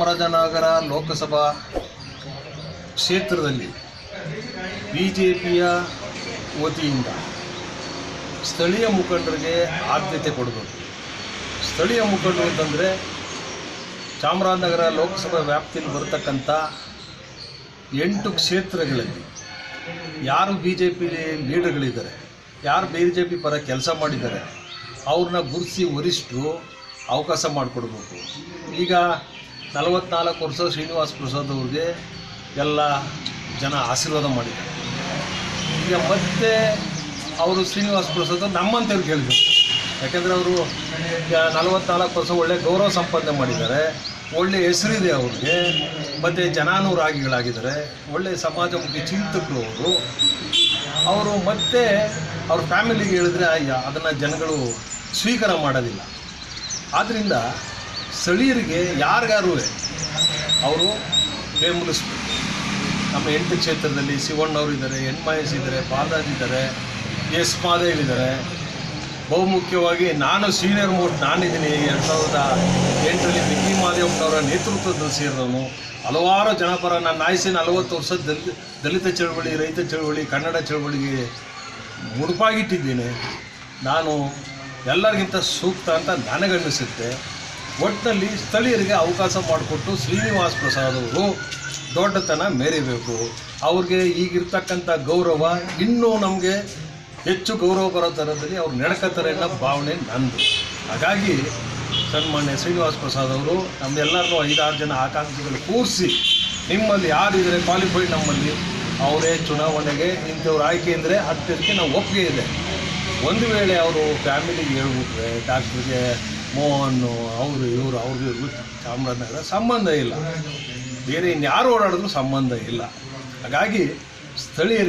ಚಾಮರಾಜನಗರ ಲೋಕಸಭಾ ಕ್ಷೇತ್ರದಲ್ಲಿ B J ಪಿಯ ವತಿಯಿಂದ ಸ್ಥಳೀಯ ಮುಖಂಡರಿಗೆ ಆದ್ಯತೆ ಕೊಡಬೇಕು ಸ್ಥಳೀಯ ಮುಖಂಡರು ಅಂತಂದರೆ ಚಾಮರಾಜನಗರ ಲೋಕಸಭಾ ವ್ಯಾಪ್ತಿಯಲ್ಲಿ ಬರತಕ್ಕಂಥ ಎಂಟು ಕ್ಷೇತ್ರಗಳಲ್ಲಿ ಯಾರು ಬಿ ಜೆ ಪಿ ಲೀಡರ್ಗಳಿದ್ದಾರೆ, ಯಾರು ಬಿ ಜೆ ಪಿ ಪರ ಕೆಲಸ ಮಾಡಿದ್ದಾರೆ, ಅವ್ರನ್ನ ಗುರುತಿಸಿ ವರಿಷ್ಠರು ಅವಕಾಶ ಮಾಡಿಕೊಡ್ಬೇಕು. ಈಗ ನಲವತ್ನಾಲ್ಕು ವರ್ಷ ಶ್ರೀನಿವಾಸ್ ಪ್ರಸಾದ್ ಅವ್ರಿಗೆ ಎಲ್ಲ ಜನ ಆಶೀರ್ವಾದ ಮಾಡಿದ್ದಾರೆ. ಈಗ ಮತ್ತೆ ಅವರು ಶ್ರೀನಿವಾಸ್ ಪ್ರಸಾದ್ ನಮ್ಮಂತವ್ರು ಕೇಳಬೇಕು. ಯಾಕೆಂದರೆ ಅವರು ಈಗ ನಲವತ್ನಾಲ್ಕು ವರ್ಷ ಒಳ್ಳೆ ಗೌರವ ಸಂಪಾದನೆ ಮಾಡಿದ್ದಾರೆ. ಒಳ್ಳೆ ಹೆಸರಿದೆ ಅವ್ರಿಗೆ. ಮತ್ತು ಜನಾನುರಾಗಿಗಳಾಗಿದ್ದಾರೆ ಒಳ್ಳೆ ಸಮಾಜಮುಖಿ ಚಿಂತಕರು ಅವರು. ಅವರು ಮತ್ತೆ ಅವ್ರ ಫ್ಯಾಮಿಲಿಗೆ ಹೇಳಿದ್ರೆ ಅದನ್ನು ಜನಗಳು ಸ್ವೀಕಾರ ಮಾಡೋದಿಲ್ಲ ಆದ್ದರಿಂದ ಸ್ಥಳೀಯರಿಗೆ ಯಾರಿಗಾರು ಅವರು ಬೆಂಬಲಿಸ್ಬೇಕು ನಮ್ಮ ಎಂಟು ಕ್ಷೇತ್ರದಲ್ಲಿ ಶಿವಣ್ಣವ್ರು ಇದ್ದಾರೆ, ಎನ್ ಮಹೇಶ್ ಇದ್ದಾರೆ ಬಾಲಾಜ್ ಇದ್ದಾರೆ, ಎಸ್ ಮಾದೇವ್ ಇದ್ದಾರೆ. ಬಹುಮುಖ್ಯವಾಗಿ ನಾನು ಸೀನಿಯರ್ ಮೋಸ್ಟ್ ನಾನಿದ್ದೀನಿ. ಎರಡು ಸಾವಿರದ ಎಂಟರಲ್ಲಿ ಮಿಕ್ಕಿ ಮಾದೇವಪ್ಪನವರ ನೇತೃತ್ವದಲ್ಲಿ ಸೇರಿದವನು. ಹಲವಾರು ಜನಪರ ನಾನು ಆಯ್ಸಿನ ನಲವತ್ತು ವರ್ಷ ದಲಿತ ದಲಿತ ಚಳವಳಿ, ರೈತ ಚಳವಳಿ, ಕನ್ನಡ ಚಳವಳಿಗೆ ಮುಡುಪಾಗಿಟ್ಟಿದ್ದೀನಿ. ನಾನು ಎಲ್ಲರಿಗಿಂತ ಸೂಕ್ತ ಅಂತ ನನಗನ್ನಿಸುತ್ತೆ. ಒಟ್ಟಿನಲ್ಲಿ ಸ್ಥಳೀಯರಿಗೆ ಅವಕಾಶ ಮಾಡಿಕೊಟ್ಟು ಶ್ರೀನಿವಾಸ್ ಪ್ರಸಾದ್ ಅವರು ದೊಡ್ಡತನ ಮೆರಿಬೇಕು. ಅವ್ರಿಗೆ ಈಗಿರ್ತಕ್ಕಂಥ ಗೌರವ ಇನ್ನೂ ನಮಗೆ ಹೆಚ್ಚು ಗೌರವ ಬರೋ ಥರದಲ್ಲಿ ಅವ್ರು ನಡ್ಕೋತಾರೆ ಅನ್ನೋ ಭಾವನೆ ನಂದು. ಹಾಗಾಗಿ ಸನ್ಮಾನ್ಯ ಶ್ರೀನಿವಾಸ್ ಪ್ರಸಾದ್ ಅವರು ನಮ್ಮೆಲ್ಲರನ್ನೂ ಐದಾರು ಜನ ಆಕಾಂಕ್ಷಿಗಳು ಕೂರಿಸಿ ನಿಮ್ಮಲ್ಲಿ ಯಾರಿದ್ದಾರೆ ಕ್ವಾಲಿಫೈಡ್ ನಮ್ಮಲ್ಲಿ, ಅವರೇ ಚುನಾವಣೆಗೆ ಇಂಥವ್ರ ಆಯ್ಕೆ ಅಂದರೆ ಹತ್ತಿರಕ್ಕೆ ನಾವು ಒಪ್ಪಿಗೆ ಇದೆ. ಒಂದು ವೇಳೆ ಅವರು ಫ್ಯಾಮಿಲಿಗೆ ಹೇಳ್ಬಿಟ್ರೆ ಡಾಕ್ಟ್ರಿಗೆ ಮೋಹನ್ನು ಅವರು, ಇವರು ಅವ್ರಿಗೂ ಇವ್ರಿಗೂ ಚಾಮರಾಜನಗರ ಸಂಬಂಧ ಇಲ್ಲ. ಬೇರೆ ಇನ್ಯಾರು ಓಡಾಡಿದ್ರು ಸಂಬಂಧ ಇಲ್ಲ. ಹಾಗಾಗಿ ಸ್ಥಳೀಯರಿಗೆ